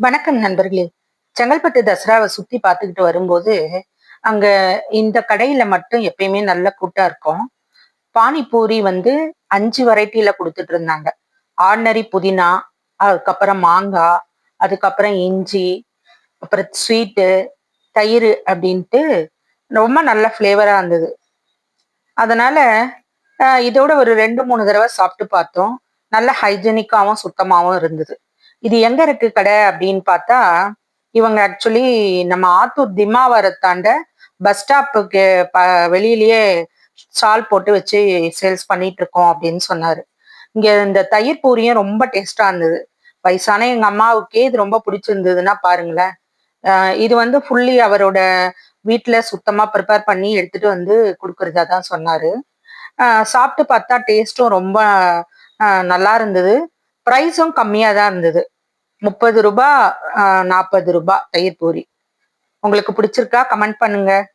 வணக்கம் நண்பர்களே. செங்கல்பட்டு தசராவை சுத்தி பார்த்துக்கிட்டு வரும்போது அங்க இந்த கடையில மட்டும் எப்பயுமே நல்ல கூட்டம் இருக்கும். பானிபூரி வந்து அஞ்சு வெரைட்டில கொடுத்துட்டு இருந்தாங்க. ஆர்டினரி புதினா அதுக்கப்புறம் மாங்காய் அதுக்கப்புறம் இஞ்சி அப்புறம் ஸ்வீட்டு தயிர் அப்படின்ட்டு ரொம்ப நல்ல ஃப்ளேவரா இருந்தது. அதனால இதோட ஒரு ரெண்டு மூணு தடவை சாப்பிட்டு பார்த்தோம். நல்ல ஹைஜீனிக்காவும் சுத்தமாகவும் இருந்தது. இது எங்க இருக்கு கடை அப்படின்னு பார்த்தா இவங்க ஆக்சுவலி நம்ம ஆத்தூர் திமாவரத்தாண்ட பஸ் ஸ்டாப்புக்கு ப வெளியிலயே ஸ்டால் போட்டு வச்சு சேல்ஸ் பண்ணிட்டு இருக்கோம் அப்படின்னு சொன்னாரு. இங்க இந்த தயிர் பூரியும் ரொம்ப டேஸ்டா இருந்தது. வயசான எங்க அம்மாவுக்கே இது ரொம்ப பிடிச்சிருந்ததுன்னா பாருங்களேன். இது வந்து ஃபுல்லி அவரோட வீட்டுல சுத்தமா ப்ரிப்பேர் பண்ணி எடுத்துட்டு வந்து கொடுக்கறதா தான் சொன்னாரு. சாப்பிட்டு பார்த்தா டேஸ்ட்டும் ரொம்ப நல்லா இருந்தது. ப்ரைஸும் கம்மியாக தான் இருந்தது. முப்பது ரூபா நாற்பது ரூபாய் தயிர் பூரி. உங்களுக்கு பிடிச்சிருக்கா? கமெண்ட் பண்ணுங்க.